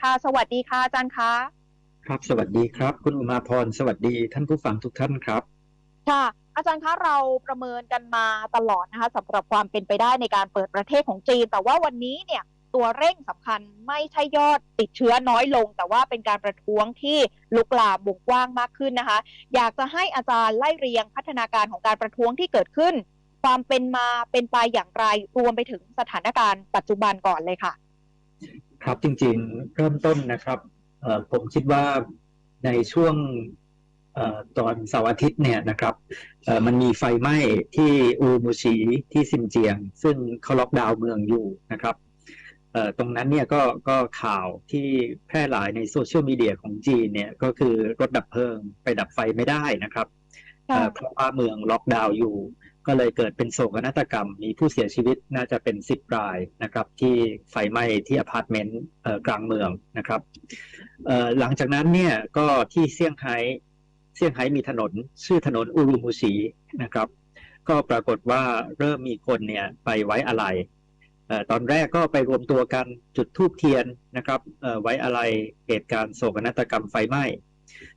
ค่ะ สวัสดีค่ะอาจารย์คะครับ สวัสดีครับ คุณอุมาพรสวัสดีท่านผู้ฟังทุกท่านครับ ค่ะ อาจารย์คะเราประเมินกันมาตลอดนะคะสำหรับความเป็นไปได้ในการเปิดประเทศของจีน แต่ว่าวันนี้เนี่ยตัวเร่งสำคัญไม่ใช่ยอดติดเชื้อน้อยลง แต่ว่าเป็นการประท้วงที่ลุกลามวงกว้างมากขึ้นนะคะ อยากจะให้อาจารย์ไล่เรียงพัฒนาการของการประท้วงที่เกิดขึ้น ความเป็นมาเป็นไปอย่างไรรวมไปถึงสถานการณ์ปัจจุบันก่อนเลยค่ะ ครับจริงๆ เริ่มต้นนะครับเอ่อผมคิดว่าในช่วงเอ่อตอนเสาร์อาทิตย์เนี่ยนะครับเอ่อมันมีไฟไหม้ที่อูมูชีที่ซินเจียง ซึ่งเขาล็อกดาวน์เมืองอยู่นะครับเอ่อตรงนั้นเนี่ยก็ก็ข่าวที่แพร่หลายในโซเชียลมีเดียของจีนเนี่ยก็คือรถดับเพลิงไปดับไฟไม่ได้นะครับเอ่อเพราะว่าเมืองล็อกดาวน์อยู่ ก็เลยเกิดเป็นโศกนาฏกรรม มีผู้เสียชีวิตน่าจะเป็นสิบรายนะครับ ที่ไฟไหม้ที่อพาร์ตเมนต์กลางเมืองนะครับหลังจากนั้นเนี่ยก็ที่เซี่ยงไฮ้เซี่ยงไฮ้มีถนน ชื่อถนนอูรุมูชีนะครับ ก็ปรากฏว่าเริ่มมีคนเนี่ยไปไว้อะไรออตอนแรกก็ไปรวมตัวกันจุดธูปเทียนนะครับไว้อะไรเหตุการณ์โศกนาฏกรรมไฟไหม้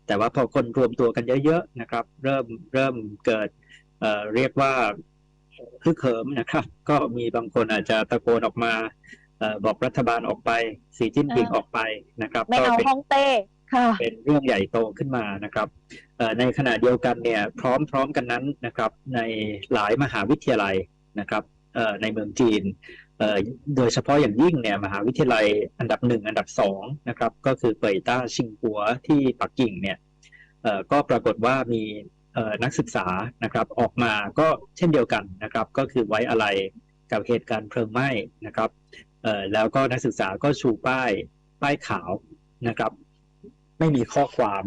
แต่ว่าพอคนรวมตัวกันเยอะๆนะครับ เริ่มเริ่มเกิด เอ่อเรียกว่าฮึกเหิมนะครับ ก็มีบางคนอาจจะตะโกนออกมาเออบอกรัฐบาลออกไป สีจิ้นผิงอ่าออกไปนะครับไม่ก็เอาเป็นฮ่องเต้ค่ะเป็นเรื่องใหญ่โตขึ้นมานะครับเอ่อในขณะเดียวกันเนี่ยพร้อมพร้อมกันนั้นนะครับ ในหลายมหาวิทยาลัยนะครับเอ่อในเมืองจีนเอ่อโดยเฉพาะอย่างยิ่งเนี่ยมหาวิทยาลัยอันดับหนึ่งอันดับสองนะครับ ก็คือเป่ยต้าชิงกัวที่ปักกิ่งเนี่ยเอ่อก็ปรากฏว่ามีเอ่อ นักศึกษานะครับออกมาก็เช่นเดียวกันนะครับ ก็คือไว้อะไรกับเหตุการณ์เพลิงไหม้นะครับเอ่อแล้วก็นักศึกษาก็ชูป้ายป้ายขาวนะครับ ไม่มีข้อความ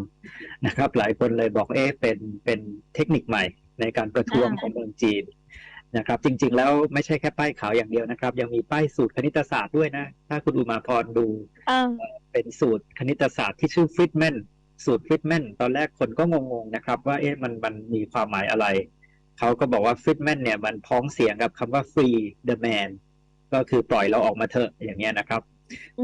นะครับ หลายคนเลยบอกเอ๊ะเป็นเป็นเทคนิคใหม่ในการประท้วงอ่าของเมืองจีนนะครับ จริง ๆ แล้วไม่ใช่แค่ป้ายขาวอย่างเดียวนะครับ ยังมีป้ายสูตรคณิตศาสตร์ด้วยนะ ถ้าคุณอุมาพรดูอ่าเป็นสูตรคณิตศาสตร์ที่ชื่อฟริดแมน สูตรฟริดแมนตอนแรกคนก็งงๆนะครับ ว่าเอ๊ะมันมันมีความหมายอะไร เขาก็บอกว่าฟริดแมนเนี่ยมันพ้องเสียงกับคำว่า free the man ก็คือปล่อยเราออกมาเถอะอย่างเงี้ยนะครับ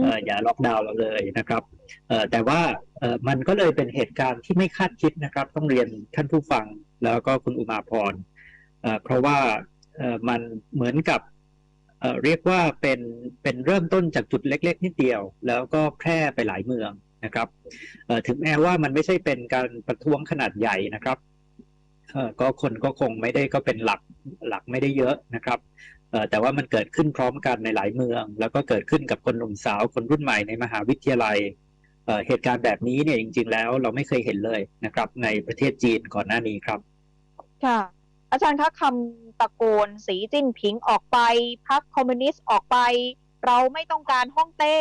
เอ่ออย่าล็อกดาวน์เราเลยนะครับเอ่อแต่ว่าเอ่อมันก็เลยเป็นเหตุการณ์ที่ไม่คาดคิดนะครับ ต้องเรียนท่านผู้ฟังแล้วก็คุณอุมาพรเอ่อเพราะว่าเอ่อมันเหมือนกับเอ่อเรียกว่าเป็นเป็นเริ่มต้นจากจุดเล็ก ๆ นิดเดียว แล้วก็แพร่ไปหลายเมือง นะครับถึงแม้ว่ามันไม่ใช่เป็นการประท้วงขนาดใหญ่นะครับก็คนก็คงไม่ได้ก็เป็นหลักหลักไม่ได้เยอะนะครับแต่ว่ามันเกิดขึ้นพร้อมกันในหลายเมือง แล้วก็เกิดขึ้นกับคนหนุ่มสาวคนรุ่นใหม่ในมหาวิทยาลัยเหตุการณ์แบบนี้เนี่ยจริง ๆ แล้วเราไม่เคยเห็นเลยนะครับ ในประเทศจีนก่อนหน้านี้ครับ ค่ะ อาจารย์คะคำตะโกนสีจิ้นผิงออกไปพรรคคอมมิวนิสต์ออกไป เราไม่ต้องการฮ่องเต้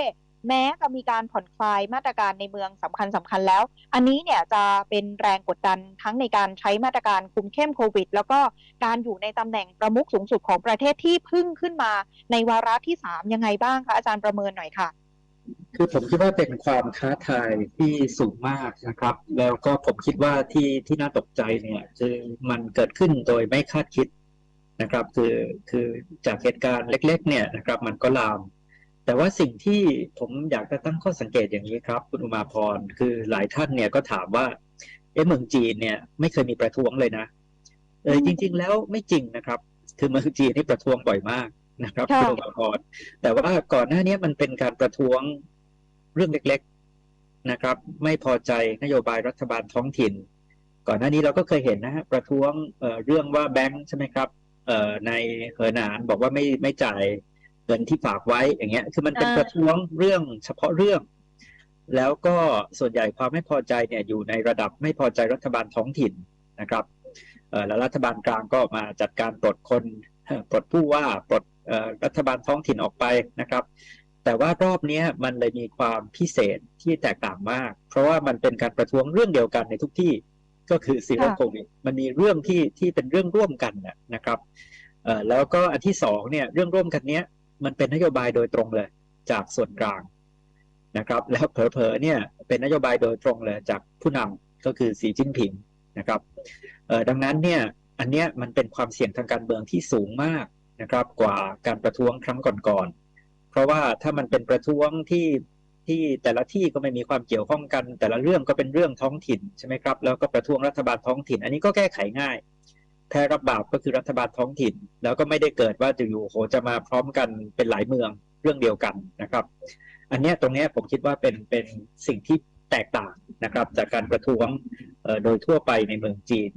แม้จะมีการผ่อนคลายมาตรการในเมืองสำคัญสำคัญแล้ว อันนี้เนี่ยจะเป็นแรงกดดันทั้งในการใช้มาตรการคุมเข้มโควิด แล้วก็การอยู่ในตำแหน่งประมุขสูงสุดของประเทศที่พึ่งขึ้นมาในวาระที่สามยังไงบ้างคะอาจารย์ประเมินหน่อยค่ะ คือผมคิดว่าเป็นความท้าทายที่สูงมากนะครับ แล้วก็ผมคิดว่าที่ที่น่าตกใจเนี่ยคือมันเกิดขึ้นโดยไม่คาดคิดนะครับ คือคือจากเหตุการณ์เล็ก ๆ เนี่ยนะครับ มันก็ลาม แต่ว่าสิ่งที่ผมอยากจะตั้งข้อสังเกตอย่างนี้ครับ คุณอุมาพรคือหลายท่านเนี่ยก็ถามว่าเอ๊ะเมืองจีนเนี่ยไม่เคยมีประท้วงเลยนะเอออืมจริง ๆ แล้วไม่จริงนะครับ คือเมืองจีนนี่ประท้วงบ่อยมากนะครับค่ะคุณอุมาพรแต่ว่าก่อนหน้านี้มันเป็นการประท้วงเรื่องเล็ก ๆนะครับ ไม่พอใจนโยบายรัฐบาลท้องถิ่น ก่อนหน้านี้เราก็เคยเห็นนะฮะประท้วงเอ่อเรื่องว่าแบงค์ใช่ไหมครับเอ่อในเหอหนานบอกว่าไม่ไม่จ่ายเงินที่ฝากไว้อย่างเงี้ย คือมันเป็นอ่าประท้วงเรื่องเฉพาะเรื่อง แล้วก็ส่วนใหญ่ความไม่พอใจเนี่ยอยู่ในระดับไม่พอใจรัฐบาลท้องถิ่นนะครับเอ่อแล้วรัฐบาลกลางก็มาจัดการปลดคนปลดผู้ว่าปลดเอ่อรัฐบาลท้องถิ่นออกไปนะครับ แต่ว่ารอบเนี้ยมันเลยมีความพิเศษที่แตกต่างมาก เพราะว่ามันเป็นการประท้วงเรื่องเดียวกันในทุกที่ก็คือซีโร่ค่ะโควิดมันมีเรื่องที่ที่เป็นเรื่องร่วมกันนะนะครับเอ่อแล้วก็อันที่สองเนี่ยเรื่องร่วมกันเนี้ย มันเป็นนโยบายโดยตรงเลยจากส่วนกลางนะครับ แล้วเผลอๆเนี่ยเป็นนโยบายโดยตรงเลยจากผู้นำก็คือสีจิ้นผิงนะครับเออดังนั้นเนี่ยอันเนี้ยมันเป็นความเสี่ยงทางการเมืองที่สูงมากนะครับ กว่าการประท้วงครั้งก่อนๆเพราะว่าถ้ามันเป็นประท้วงที่ที่แต่ละที่ก็ไม่มีความเกี่ยวข้องกัน แต่ละเรื่องก็เป็นเรื่องท้องถิ่นใช่ไหมครับแล้วก็ประท้วงรัฐบาลท้องถิ่น อันนี้ก็แก้ไขง่าย แพ้รับบาปก็คือรัฐบาลท้องถิ่น แล้วก็ไม่ได้เกิดว่าจะอยู่โหจะมาพร้อมกันเป็นหลายเมืองเรื่องเดียวกันนะครับ อันนี้ตรงนี้ผมคิดว่าเป็นเป็นสิ่งที่แตกต่างนะครับ จากการประท้วงโดยทั่วไปในเมืองจีน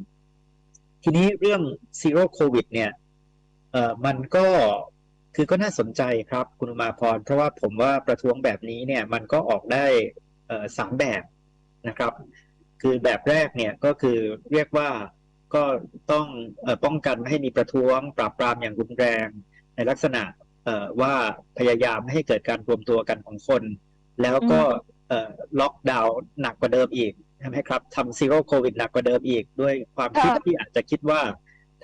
ทีนี้เรื่องซีโร่โควิดเนี่ยมันก็คือก็น่าสนใจครับคุณอุมาพร เพราะว่าผมว่าประท้วงแบบนี้เนี่ยมันก็ออกได้เอ่อสามแบบนะครับ คือแบบแรกเนี่ยก็คือเรียกว่า ก็ต้องเอ่อป้องกันไม่ให้มีประท้วง ปราบปรามอย่างรุนแรง ในลักษณะเอ่อว่าพยายามไม่ให้เกิดการรวมตัวกันของคน แล้วก็เอ่อล็อกดาวน์หนักกว่าเดิมอีกใช่ไหมครับทำซีโร่โควิดหนักกว่าเดิมอีก ด้วยความคิดค่ะที่อาจจะคิดว่า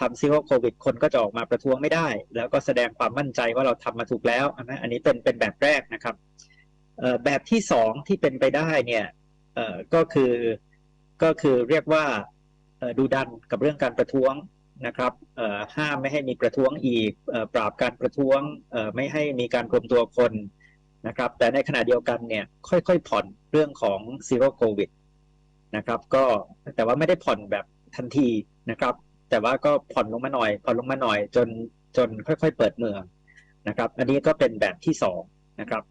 ทำซีโร่โควิดคนก็จะออกมาประท้วงไม่ได้ แล้วก็แสดงความมั่นใจว่าเราทำมาถูกแล้วนะอันนี้เป็นเป็นแบบแรกนะครับเอ่อแบบที่สองที่เป็นไปได้เนี่ยเอ่อก็คือก็คือเรียกว่าเอ่อ ดูดันกับเรื่องการประท้วงนะครับห้ามไม่ให้มีประท้วงอีกปราบการประท้วงไม่ให้มีการรวมตัวคนนะครับแต่ในขณะเดียวกันเนี่ยค่อยๆผ่อนเรื่องของซีโร่โควิดนะครับก็แต่ว่าไม่ได้ผ่อนแบบทันทีนะครับ แต่ว่าก็ผ่อนลงมาหน่อย ผ่อนลงมาหน่อยจนจนค่อย ๆ เปิดเมืองนะครับ อันนี้ก็เป็นแบบที่สองนะครับ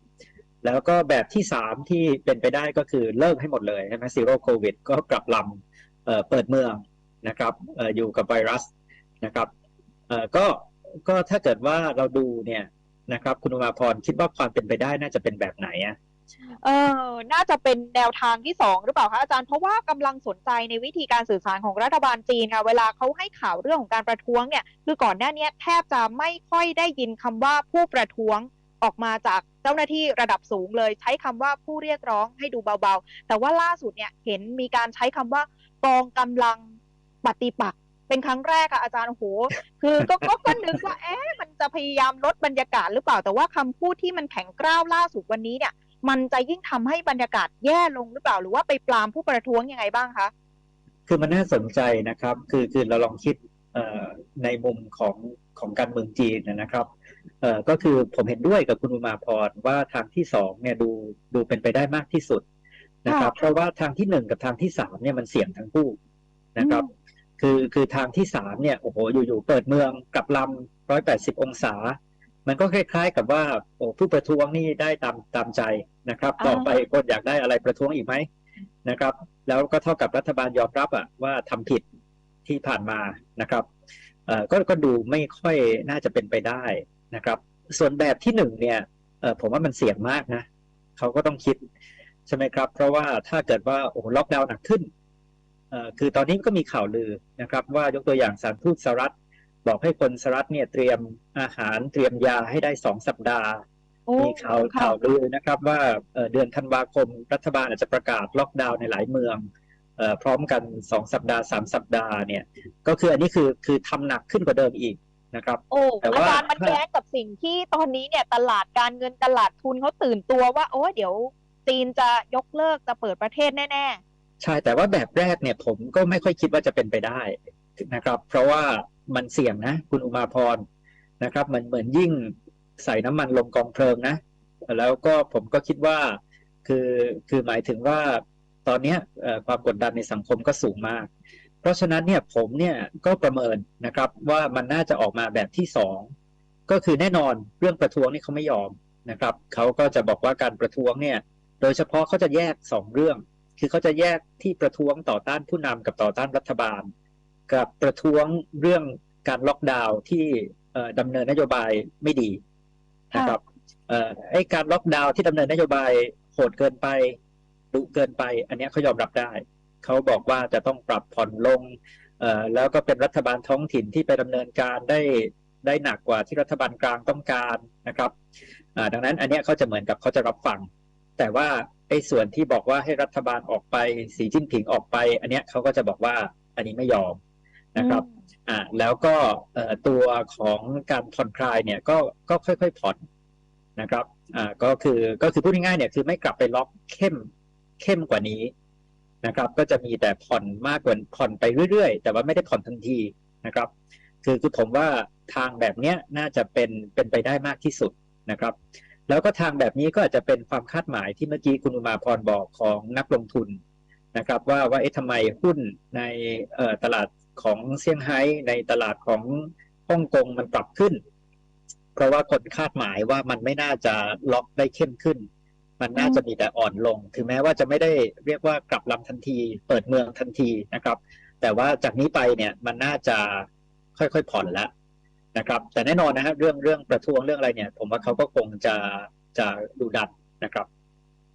แล้วก็แบบที่สามที่เป็นไปได้ก็คือเลิกให้หมดเลยใช่ไหมซีโร่โควิดก็กลับลำ เอ่อเปิดเมืองนะครับออยู่กับไวรัสนะครับก็ก็ถ้าเกิดว่าเราดูเนี่ยนะครับ คุณอุมาพรคิดว่าความเป็นไปได้น่าจะเป็นแบบไหนอะเออน่าจะเป็นแนวทางที่สองหรือเปล่าคะอาจารย์ เพราะว่ากำลังสนใจในวิธีการสื่อสารของรัฐบาลจีนค่ะ เวลาเขาให้ข่าวเรื่องของการประท้วงเนี่ย คือก่อนหน้านี้แทบจะไม่ค่อยได้ยินคำว่าผู้ประท้วงออกมาจากเจ้าหน้าที่ระดับสูงเลย ใช้คำว่าผู้เรียกร้องให้ดูเบาๆ แต่ว่าล่าสุดเนี่ยเห็นมีการใช้คำว่า กองกำลังปฏิปักษ์เป็นครั้งแรกอะอาจารย์โอ้โห คือก็ก็ก็นึกว่าเอ๊ะมันจะพยายามลดบรรยากาศหรือเปล่าแต่ว่าคำพูดที่มันแข็งกร้าวล่าสุดวันนี้เนี่ย มันจะยิ่งทำให้บรรยากาศแย่ลงหรือเปล่าหรือว่าไปปรามผู้ประท้วงยังไงบ้างคะคือมันน่าสนใจนะครับ คือคือเราลองคิดในมุมของของการเมืองจีนนะครับก็คือผมเห็นด้วยกับคุณอุมาพรว่าทางที่สองเนี่ยดูดูเป็นไปได้มากที่สุด นะครับค่ะเพราะว่าทางที่หนึ่งกับทางที่สามเนี่ยมันเสี่ยงทั้งคู่นะครับ คือคือทางที่สามเนี่ยโอ้โหอยู่ๆเปิดเมืองกลับลำร้อยแปดสิบองศา มันก็คล้าย ๆ กับว่าโอ้ผู้ประท้วงนี่ได้ตามตามใจนะครับ ต่อไปคนอยากได้อะไรประท้วงอีกไหมนะครับ แล้วก็เท่ากับรัฐบาลยอมรับอะว่าทำผิดที่ผ่านมานะครับเอ่อก็ก็ดูไม่ค่อยน่าจะเป็นไปได้นะครับ ส่วนแบบที่หนึ่งเนี่ยเอ่อผมว่ามันเสี่ยงมากนะเขาก็ต้องคิด ใช่ไหมครับ เพราะว่าถ้าเกิดว่าโอ้โหล็อกดาวน์หนักขึ้นเอ่อคือตอนนี้ก็มีข่าวลือนะครับ ว่ายกตัวอย่างสารทูตสหรัฐ บอกให้คนสหรัฐเนี่ยเตรียมอาหารเตรียมยาให้ได้สองสัปดาห์โอ้มีข่าวค่ะข่าวลือนะครับ ว่าเอ่อเดือนธันวาคมรัฐบาลอาจจะประกาศล็อกดาวน์ในหลายเมืองเอ่อพร้อมกันสองสัปดาห์สามสัปดาห์เนี่ย ก็คืออันนี้คือคือทำหนักขึ้นกว่าเดิมอีกนะครับโอ้แต่อาว่าจารย์มันแย้งกับสิ่งที่ตอนนี้เนี่ยตลาดการเงินตลาดทุนเขาตื่นตัวว่า โอ้ยเดี๋ยว จีนจะยกเลิกจะเปิดประเทศแน่ๆ ใช่แต่ว่าแบบแรกเนี่ยผมก็ไม่ค่อยคิดว่าจะเป็นไปได้นะครับ เพราะว่ามันเสี่ยงนะ คุณอุมาพรนะครับ มันเหมือนยิ่งใส่น้ำมันลงกองเพลิงนะ แล้วก็ผมก็คิดว่าคือคือหมายถึงว่าตอนเนี้ยความกดดันในสังคมก็สูงมาก เพราะฉะนั้นเนี่ยผมเนี่ยก็ประเมินนะครับว่ามันน่าจะออกมาแบบที่สองก็คือแน่นอนเรื่องประท้วงนี่เขาไม่ยอมนะครับเขาก็จะบอกว่าการประท้วงเนี่ย โดยเฉพาะเขาจะแยกสองเรื่อง คือเขาจะแยกที่ประท้วงต่อต้านผู้นำกับต่อต้านรัฐบาล กับประท้วงเรื่องการล็อกดาวน์ที่เอ่อดำเนินนโยบายไม่ดีนะครับไอ้การล็อกดาวน์ที่ดำเนินนโยบายโหดเกินไปดุเกินไป อันนี้เขายอมรับได้เขาบอกว่าจะต้องปรับผ่อนลงแล้วก็เป็นรัฐบาลท้องถิ่นที่ไปดำเนินการได้ได้หนักกว่าที่รัฐบาลกลางต้องการนะครับดังนั้นอันนี้เขาจะเหมือนกับเขาจะรับฟัง แต่ว่าไอ้ส่วนที่บอกว่าให้รัฐบาลออกไปสีจิ้นผิงออกไป อันเนี้ยเขาก็จะบอกว่าอันนี้ไม่ยอมๆนะครับอืมอ่าแล้วก็เอ่อตัวของการผ่อนคลายเนี่ยก็ก็ค่อยๆผ่อนนะครับอ่าก็คือก็คือพูดง่ายๆเนี่ยคือไม่กลับไปล็อกเข้มเข้มกว่านี้นะครับ ก็จะมีแต่ผ่อนมากกว่าผ่อนไปเรื่อยๆ แต่ว่าไม่ได้ผ่อนทันทีนะครับ คือคือผมว่าทางแบบเนี้ยน่าจะเป็นเป็นไปได้มากที่สุดนะครับ แล้วก็ทางแบบนี้ก็อาจจะเป็นความคาดหมายที่เมื่อกี้คุณอุมาพรบอกของนักลงทุนนะครับว่าว่าเอ๊ะทำไมหุ้นในตลาดของเซี่ยงไฮ้ในตลาดของฮ่องกงมันปรับขึ้น เพราะว่าคนคาดหมายว่ามันไม่น่าจะล็อกได้เข้มขึ้น มันน่าจะมีแต่อ่อนลง ถึงแม้ว่าจะไม่ได้เรียกว่ากลับลำทันที เปิดเมืองทันทีนะครับ แต่ว่าจากนี้ไปเนี่ยมันน่าจะค่อยๆผ่อนแล้ว นะครับ แต่แน่นอนนะฮะเรื่องเรื่องประท้วงเรื่องอะไรเนี่ย ผมว่าเขาก็คงจะจะดูดันนะครับ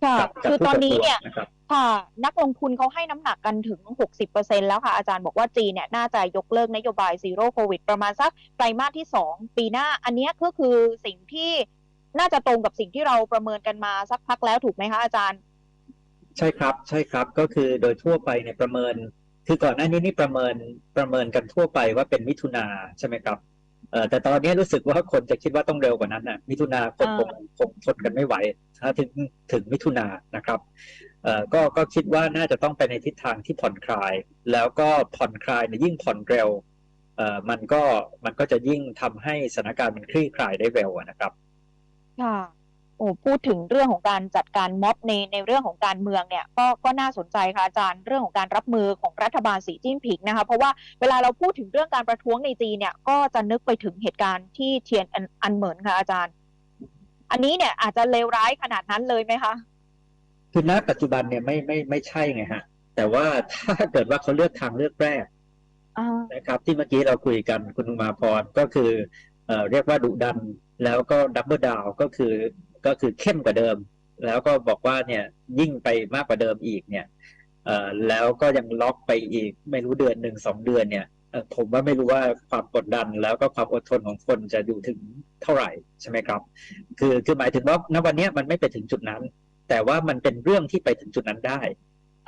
ค่ะกับกับคือผู้ตอนประนี้ท้วงเนี่ยนะครับค่ะนักลงทุนเขาให้น้ำหนักกันถึง 60%แล้วค่ะ อาจารย์บอกว่าจีนเนี่ยน่าจะยกเลิกนโยบายซีโร่โควิดประมาณสักไตรมาสที่ 2 ปีหน้า อันเนี้ยก็คือสิ่งที่น่าจะตรงกับสิ่งที่เราประเมินกันมาสักพักแล้วถูกไหมคะอาจารย์ ใช่ครับใช่ครับก็คือโดยทั่วไปเนี่ยประเมิน คือก่อนหน้านี้นี่ประเมินประเมินกันทั่วไปว่าเป็นมิถุนาใช่ไหมครับเอ่อ แต่ตอนนี้รู้สึกว่าคนจะคิดว่าต้องเร็วกว่านั้นนะมิถุนาคนคงคงทนกันไม่ไหวถ้าถึงถึงมิถุนานะครับเอ่อก็ก็คิดว่าน่าจะต้องไปในทิศทางที่ผ่อนคลาย แล้วก็ผ่อนคลายเนี่ยยิ่งผ่อนเร็วเอ่อมันก็มันก็จะยิ่งทำให้สถานการณ์มันคลี่คลายได้เร็วอะนะครับค่ะ โอ้พูดถึงเรื่องของการจัดการม็อบในในเรื่องของการเมืองเนี่ยก็ก็น่าสนใจค่ะอาจารย์เรื่องของการรับมือของรัฐบาลสีจิ้นผิงนะคะเพราะว่าเวลาเราพูดถึงเรื่องการประท้วงในจีนเนี่ยก็จะนึกไปถึงเหตุการณ์ที่เทียนอันอันเหมินค่ะอาจารย์ อันนี้เนี่ยอาจจะเลวร้ายขนาดนั้นเลยไหมคะคือณปัจจุบันเนี่ยไม่ไม่ไม่ใช่ไงฮะ แต่ว่าถ้าเกิดว่าเขาเลือกทางเลือกแรกอ่านะครับ ที่เมื่อกี้เราคุยกันคุณอุมาพรก็คือเอ่อเรียกว่าดุดันแล้วก็ดับเบิลดาวก็คือ ก็คือเข้มกว่าเดิม แล้วก็บอกว่าเนี่ยยิ่งไปมากกว่าเดิมอีกเนี่ยเอ่อแล้วก็ยังล็อกไปอีกไม่รู้เดือนหนึ่งสองเดือนเนี่ยเอ่อผมว่าไม่รู้ว่าความกดดันแล้วก็ความอดทนของคนจะอยู่ถึงเท่าไหร่ใช่ไหมครับ คือคือหมายถึงว่าณวันเนี้ยมันไม่ไปถึงจุดนั้น แต่ว่ามันเป็นเรื่องที่ไปถึงจุดนั้นได้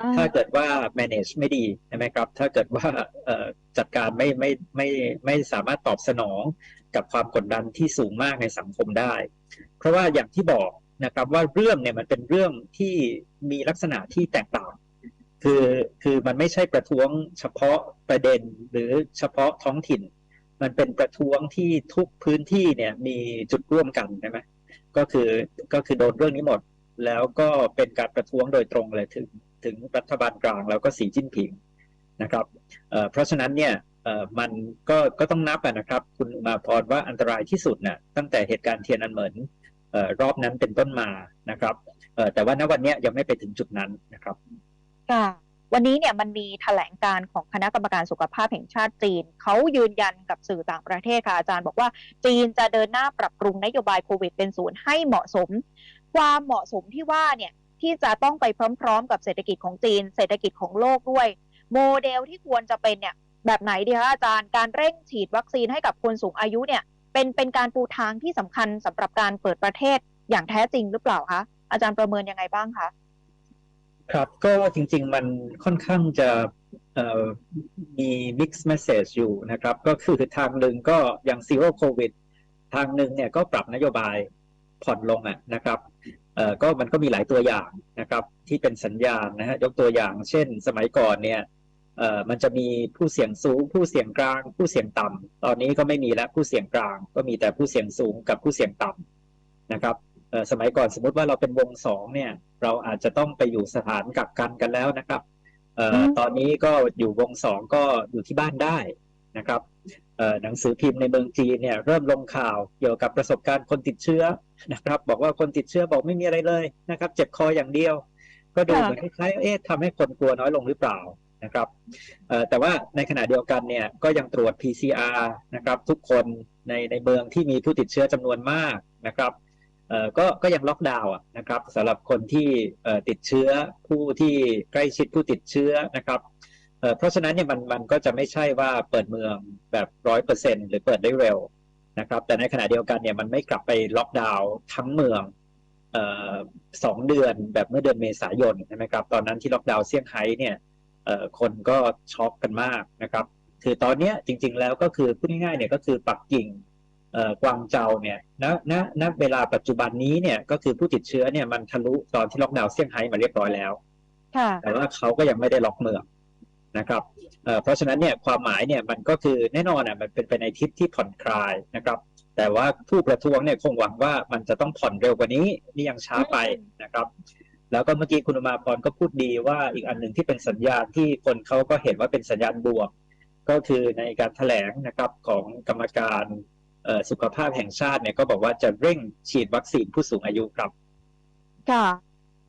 อ่าถ้าเกิดว่า manage ไม่ดีใช่ไหมครับ ถ้าเกิดว่าเอ่อจัดการไม่ไม่ไม่ไม่สามารถตอบสนอง กับความกดดันที่สูงมากในสังคมได้ เพราะว่าอย่างที่บอกนะครับว่าเรื่องเนี่ยมันเป็นเรื่องที่มีลักษณะที่แตกต่าง คือคือมันไม่ใช่ประท้วงเฉพาะประเด็นหรือเฉพาะท้องถิ่น มันเป็นประท้วงที่ทุกพื้นที่เนี่ยมีจุดร่วมกันใช่ไหมก็คือก็คือโดนเรื่องนี้หมด แล้วก็เป็นการประท้วงโดยตรงเลยถึงถึงรัฐบาลกลางแล้วก็สีจิ้นผิงนะครับเเพราะฉะนั้นเนี่ย มันก็ก็ต้องนับนะครับ คุณอุมาพรว่าอันตรายที่สุดน่ะตั้งแต่เหตุการณ์เทียนอันเหมินออรอบนั้นเป็นต้นมานะครับแต่ว่าณวันนี้ยังไม่ไปถึงจุดนั้นนะครับค่ะวันนี้เนี่ยมันมีแถลงการของคณะกรรมการสุขภาพแห่งชาติจีน เขายืนยันกับสื่อต่างประเทศค่ะ อาจารย์บอกว่าจีนจะเดินหน้าปรับปรุงนโยบายโควิดเป็นศูนย์ให้เหมาะสม ความเหมาะสมที่ว่าเนี่ยที่จะต้องไปพร้อม ๆ กับเศรษฐกิจของจีน เศรษฐกิจของโลกด้วย โมเดลที่ควรจะเป็นเนี่ย แบบไหนดีคะอาจารย์การเร่งฉีดวัคซีนให้กับคนสูงอายุเนี่ย เป็นเป็นการปูทางที่สำคัญสำหรับการเปิดประเทศอย่างแท้จริงหรือเปล่าคะอาจารย์ประเมินยังไงบ้างคะครับก็จริง ๆ มันค่อนข้างจะมี mixed message อยู่นะครับ ก็คือทางหนึ่งก็อย่าง zero covid ทางหนึ่งเนี่ยก็ปรับนโยบายผ่อนลงอะนะครับเอ่อก็มันก็มีหลายตัวอย่างนะครับ ที่เป็นสัญญาณนะฮะยกตัวอย่าง เช่น สมัยก่อนเนี่ย เอ่อมันจะมีผู้เสี่ยงสูง ผู้เสี่ยงกลาง ผู้เสี่ยงต่ำตอนนี้ก็ไม่มีแล้วผู้เสี่ยงกลาง ก็มีแต่ผู้เสี่ยงสูงกับผู้เสี่ยงต่ำนะครับเอ่อสมัยก่อนสมมติว่าเราเป็นวงสองเนี่ย เราอาจจะต้องไปอยู่สถานกักกันกันแล้วนะครับเอ่ออืมตอนนี้ก็อยู่วงสองก็อยู่ที่บ้านได้นะครับเอ่อหนังสือพิมพ์ในเมืองจีนเนี่ยเริ่มลงข่าวเกี่ยวกับประสบการณ์คนติดเชื้อนะครับ บอกว่าคนติดเชื้อบอกไม่มีอะไรเลยนะครับ เจ็บคออย่างเดียว ก็ดูเหมือนคล้ายๆเอ๊ะทำให้คนกลัวน้อยลงหรือเปล่า นะครับแต่ว่าในขณะเดียวกันเนี่ยก็ยังตรวจ PCR นะครับทุกคนในในเมืองที่มีผู้ติดเชื้อจำนวนมากนะครับก็ก็ยังล็อกดาวน์นะครับสำหรับคนที่ติดเชื้อผู้ที่ใกล้ชิดผู้ติดเชื้อนะครับเพราะฉะนั้นเนี่ยมันมันก็จะไม่ใช่ว่าเปิดเมืองแบบร้อยเปอร์เซ็นหรือเปิดได้เร็วนะครับ แต่ในขณะเดียวกันเนี่ยมันไม่กลับไปล็อกดาวน์ทั้งเมืองสองเดือนแบบเมื่อเดือนเมษายนใช่ไหมครับตอนนั้นที่ล็อกดาวน์เซี่ยงไฮ้เนี่ย คนก็ช็อกกันมากนะครับ คือตอนเนี้ยจริง ๆ แล้วก็คือพูดง่ายๆเนี่ยก็คือปักกิ่งเอ่อกวางเจาเนี่ยณณณเวลาปัจจุบันนี้เนี่ยก็คือผู้ติดเชื้อเนี่ยมันทะลุตอนที่ล็อกดาวน์เซี่ยงไฮ้มาเรียบร้อยแล้วค่ะแต่ว่าเขาก็ยังไม่ได้ล็อกเมืองนะครับเอ่อเพราะฉะนั้นเนี่ยความหมายเนี่ยมันก็คือแน่นอนอะมันเป็นไปในทิศที่ผ่อนคลายนะครับ แต่ว่าผู้ประท้วงเนี่ยคงหวังว่ามันจะต้องผ่อนเร็วกว่านี้นี่ยังช้าไปนะครับ แล้วก็เมื่อกี้คุณอุมาพรก็พูดดีว่าอีกอันหนึ่งที่เป็นสัญญาณที่คนเขาก็เห็นว่าเป็นสัญญาณบวก ก็คือในการแถลงนะครับของกรรมการสุขภาพแห่งชาติเนี่ยก็บอกว่าจะเร่งฉีดวัคซีนผู้สูงอายุครับ ค่ะ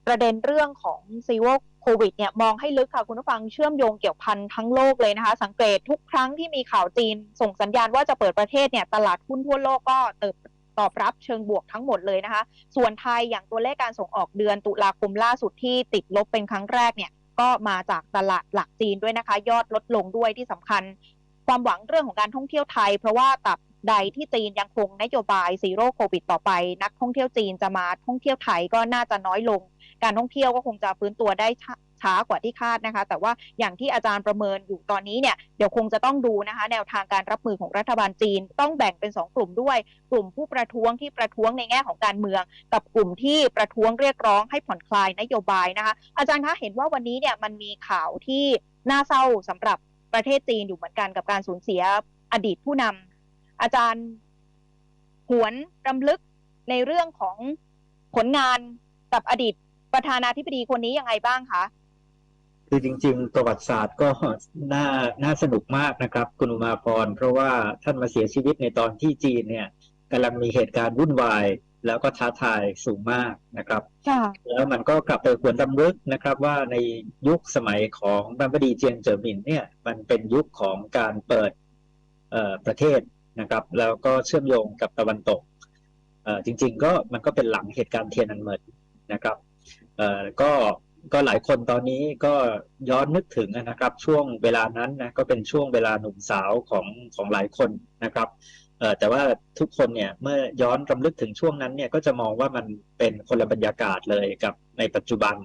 ประเด็นเรื่องของซีโร่โควิดเนี่ยมองให้ลึกค่ะคุณผู้ฟังเชื่อมโยงเกี่ยวพันทั้งโลกเลยนะคะ สังเกตทุกครั้งที่มีข่าวจีน ส่งสัญญาณว่าจะเปิดประเทศเนี่ยตลาดหุ้นทั่วโลกก็เติบ ตอบรับเชิงบวกทั้งหมดเลยนะคะ ส่วนไทยอย่างตัวเลขการส่งออกเดือนตุลาคมล่าสุดที่ติดลบเป็นครั้งแรกเนี่ยก็มาจากตลาดหลักจีนด้วยนะคะ ยอดลดลงด้วยที่สำคัญ ความหวังเรื่องของการท่องเที่ยวไทย เพราะว่าตับใดที่จีนยังคงนโยบายซีโร่โควิดต่อไป นักท่องเที่ยวจีนจะมาท่องเที่ยวไทยก็น่าจะน้อยลง การท่องเที่ยวก็คงจะฟื้นตัวได้ ช้ากว่าที่คาดนะคะ แต่ว่าอย่างที่อาจารย์ประเมินอยู่ตอนนี้เนี่ยเดี๋ยวคงจะต้องดูนะคะ แนวทางการรับมือของรัฐบาลจีน ต้องแบ่งเป็น 2 กลุ่มด้วย กลุ่มผู้ประท้วงที่ประท้วงในแง่ของการเมือง กับกลุ่มที่ประท้วงเรียกร้องให้ผ่อนคลายนโยบายนะคะ อาจารย์คะเห็นว่าวันนี้เนี่ยมันมีข่าวที่น่าเศร้าสำหรับประเทศจีนอยู่เหมือนกันกับการสูญเสียอดีตผู้นำอาจารย์หวนรำลึกในเรื่องของผลงานกับอดีตประธานาธิบดีคนนี้ยังไงบ้างคะ คือจริง ๆ ประวัติศาสตร์ก็น่าน่าสนุกมากนะครับ คุณอุมาพร เพราะว่าท่านมาเสียชีวิตในตอนที่จีนเนี่ยกำลังมีเหตุการณ์วุ่นวายแล้วก็ท้าทายสูงมากนะครับค่ะแล้วมันก็กลับไปควรรำลึกนะครับว่าในยุคสมัยของบรรพดีเจียงเจ๋อหมินเนี่ยมันเป็นยุคของการเปิดเอ่อประเทศนะครับ แล้วก็เชื่อมโยงกับตะวันตกเอ่อจริง ๆ ก็มันก็เป็นหลังเหตุการณ์เทียนอันเหมินนะครับเอ่อก็ ก็หลายคนตอนนี้ก็ย้อนนึกถึงนะครับ ช่วงเวลานั้นนะก็เป็นช่วงเวลาหนุ่มสาวของของหลายคนนะครับเออแต่ว่าทุกคนเนี่ยเมื่อย้อนรำลึกถึงช่วงนั้นเนี่ยก็จะมองว่ามันเป็นคนละบรรยากาศเลยกับในปัจจุบัน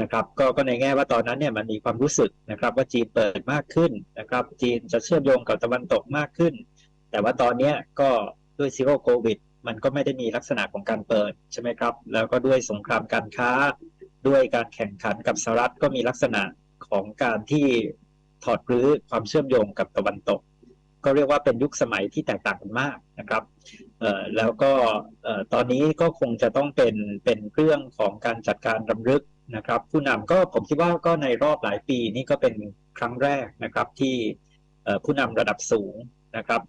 นะครับ ก็ก็ในแง่ว่าตอนนั้นเนี่ยมันมีความรู้สึกนะครับ ว่าจีนเปิดมากขึ้นนะครับ จีนจะเชื่อมโยงกับตะวันตกมากขึ้น แต่ว่าตอนนี้ก็ด้วยซีโร่โควิดมันก็ไม่ได้มีลักษณะของการเปิดใช่ไหมครับ แล้วก็ด้วยสงครามการค้า ด้วยการแข่งขันกับสหรัฐก็มีลักษณะของการที่ถอดรื้อความเชื่อมโยงกับตะวันตก ก็เรียกว่าเป็นยุคสมัยที่แตกต่างกันมากนะครับแล้วก็ตอนนี้ก็คงจะต้องเป็นเป็นเรื่องของการจัดการรำลึกนะครับ ผู้นำก็ผมคิดว่าก็ในรอบหลายปีนี่ก็เป็นครั้งแรกนะครับที่ผู้นำระดับสูงนะครับ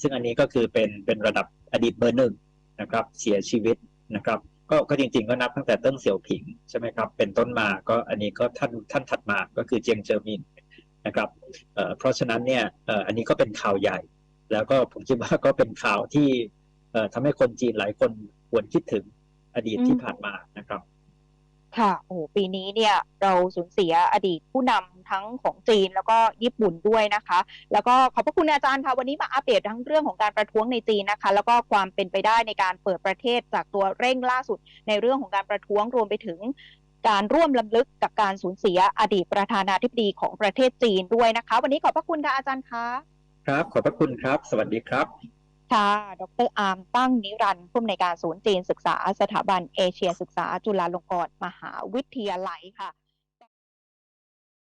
ซึ่งอันนี้ก็คือเป็นเป็นระดับอดีตเบอร์หนึ่งนะครับเสียชีวิตนะครับ ก็ก็จริงๆก็นับตั้งแต่เติ้งเสี่ยวผิงใช่ไหมครับ เป็นต้นมาก็อันนี้ก็ท่านท่านถัดมาก็คือเจียงเจอมินนะครับเอ่อเพราะฉะนั้นเนี่ยเอ่ออันนี้ก็เป็นข่าวใหญ่ แล้วก็ผมคิดว่าก็เป็นข่าวที่เอ่อทำให้คนจีนหลายคนหวนคิดถึงอดีตที่ผ่านมานะครับ ค่ะโอ้โหปีนี้เนี่ยเราสูญเสียอดีตผู้นำ ทั้งของจีนแล้วก็ญี่ปุ่นด้วยนะคะ แล้วก็ขอบพระคุณอาจารย์ค่ะวันนี้มาอัปเดตทั้งเรื่องของการประท้วงในจีนนะคะ แล้วก็ความเป็นไปได้ในการเปิดประเทศจากตัวเร่งล่าสุด ในเรื่องของการประท้วงรวมไปถึงการร่วมลำลึกกับการสูญเสียอดีตประธานาธิบดีของประเทศจีนด้วยนะคะ วันนี้ขอบพระคุณค่ะอาจารย์คะครับ ขอบพระคุณครับ สวัสดีครับค่ะ ดรอาร์มตั้งนิรันดร์ผู้อำนวยการศูนย์จีนศึกษา สถาบันเอเชียศึกษาจุฬาลงกรณ์มหาวิทยาลัยค่ะ